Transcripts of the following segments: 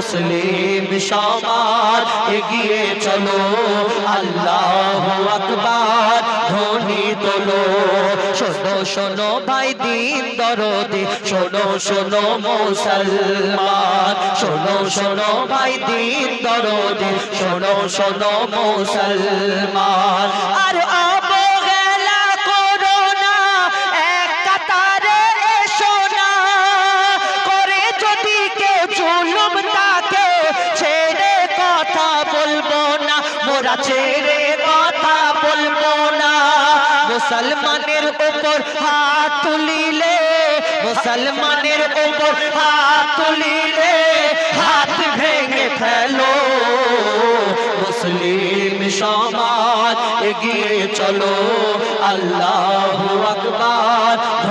মুসলিম সমাজ এগিয়ে চলো। আল্লাহ আকবার, ধ্বনি তোলো। শোনো শোনো ভাই দিন দরদি, শোনো শোনো মুসলমান। শোনো শোনো ভাই দিন দরদি, শোনো শোনো মুসলমান। মোরা ছেড়ে কথা বলব না। মুসলমানের উপর হাত তুলিলে, মুসলমানের উপর হাত তুলিলে হাত ভেঙে ফেলো। মুসলিম সমাজ এগিয়ে চলো, আল্লাহ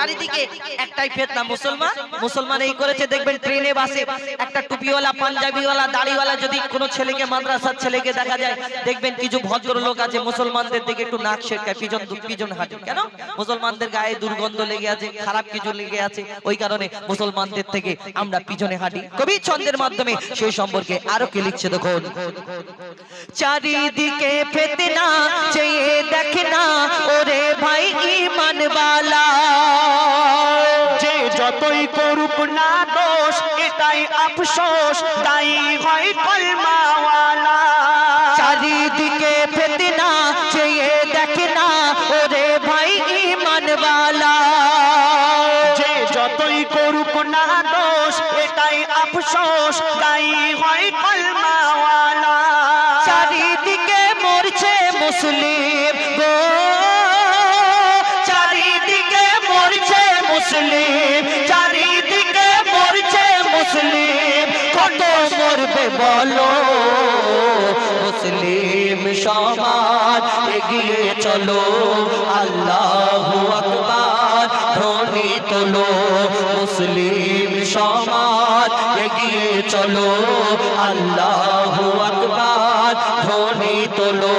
চারিদিকে একটাই ফেতনা মুসলমান। মুসলমান। এই করেছে দেখবেন ট্রেনে বাসে একটা টুপিওয়ালা পাঞ্জাবিওয়ালা দাড়িওয়ালা যদি কোনো ছেলেকে মাদ্রাসার ছেলেকে দেখা যায় দেখবেন কিছু ভদ্রলোক আছে মুসলমানদের দিকে একটু নাক শেখায় পিজন পিজন হাঁটে। কেন? মুসলমানদের গায়ে দুর্গন্ধ লেগে আছে খারাপ কিছু লেগে আছে ওই কারণে মুসলমানদের থেকে আমরা পিছনে হাঁটি। কবি ছন্দের মাধ্যমে সেই সম্পর্কে আরও কি লিখছে দেখুন? চারিদিকে ফেতনা চেয়ে দেখে না ওরে ভাই ইমানওয়ালা। আফসোস দায়ী হয় কলমাওয়ালা। চারিদিকে ফেতনা চেয়ে দেখে না ওরে ভাই ইমানওয়ালা। যে যতই করুক না দোষ এটাই আফসোস দায়ী হয় কলমাওয়ালা। চারিদিকে মরছে মুসলিম গো। চারিদিকে মরছে মুসলিম কত মরবে বলো। মুসলিম সমাজ এগিয়ে চলো। আল্লাহ আকবার ধ্বনি তোলো মুসলিম সমাজ এগিয়ে চলো। আল্লাহ আকবার ধ্বনি তোলো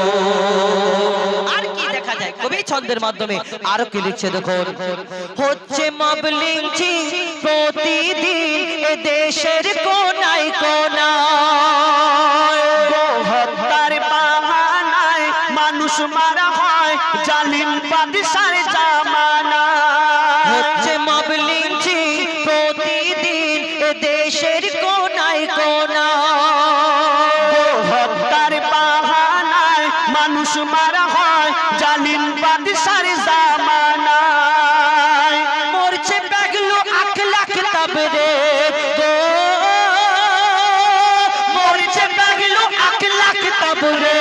ছন্দের মাধ্যমে আরও কি লিখছে দেখুন? হচ্ছে মাবলিং প্রতিদিন দেশের কোনায় বাদশার জামানা। হচ্ছে মাবলিং প্রতিদিন এ দেশের কোনায় কোনায়। হত্যার বাহানায় মানুষ মারা হয় জালিম বাদশার জামানায়। মরছে ব্যাগলু আখ লাখ তবরে গো। মরছে ব্যাগলু আখ লাখ তবরে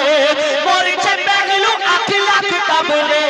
মরছে ব্যাগলু আখ লাখ তবরে আর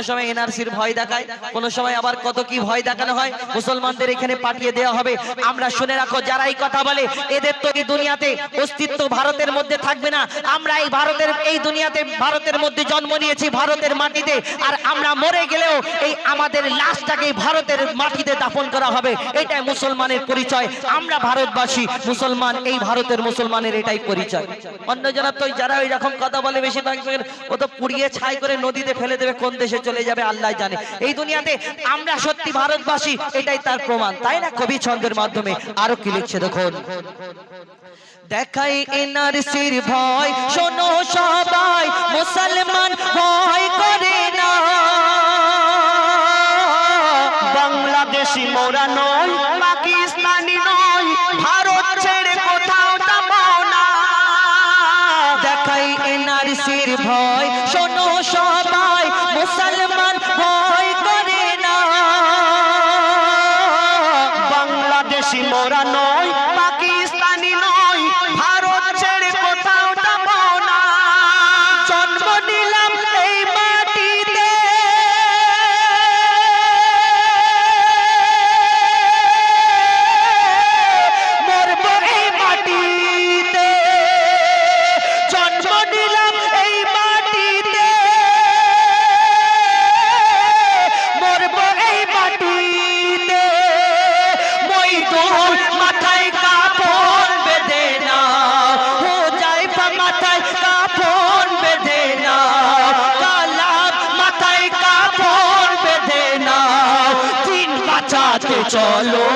কোন সময় এনআরসির ভয় দেখায়, কোন সময় আবার কত কি ভয় দেখানো হয়, মুসলমানদের এখানে পাঠিয়ে দেওয়া হবে। আমরা শুনে রাখো যারা এই কথা বলে, এদের তো এই দুনিয়াতে অস্তিত্ব ভারতের মধ্যে থাকবে না। আমরা এই ভারতের, এই দুনিয়াতে ভারতের মধ্যে জন্ম নিয়েছি, ভারতের মাটিতে। আর আমরা মরে গেলেও এই আমাদের লাশটাকে ভারতের মাটিতে দাফন করা হবে। এটাই মুসলমানের পরিচয়। আমরা ভারতবাসী, মুসলমান, এই ভারতের মুসলমানের এটাই পরিচয়। অন্য যারা তো যারা ওই রকম কথা বলে, বেশিরভাগ ও তো পুড়িয়ে ছাই করে নদীতে ফেলে দেবে, কোন দেশে চলে যাবে, আল্লাহ জানে। এই দুনিয়াতে আমরা সত্যি ভারতবাসী, এটাই তার প্রমাণ, তাই না, কবি ছন্দের মাধ্যমে? আরও কি লিখছে, দেখুন। দেখাই এনার সির ভয়, শোনো সবাই, মুসলমান ভয় করে না। বাংলাদেশি মোরা নয় পাকিস্তানি নয় ভারত ছেড়ে কোথাও না। দেখাই এনার সির ভয়, শোনো Arkadaşlarla চলো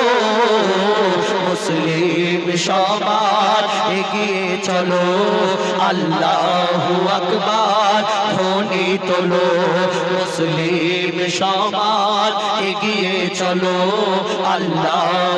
মুসলিম সবার এগিয়ে চলো আল্লাহ আকবার ধনি তোলো মুসলিম সবার এগিয়ে চলো আল্লাহ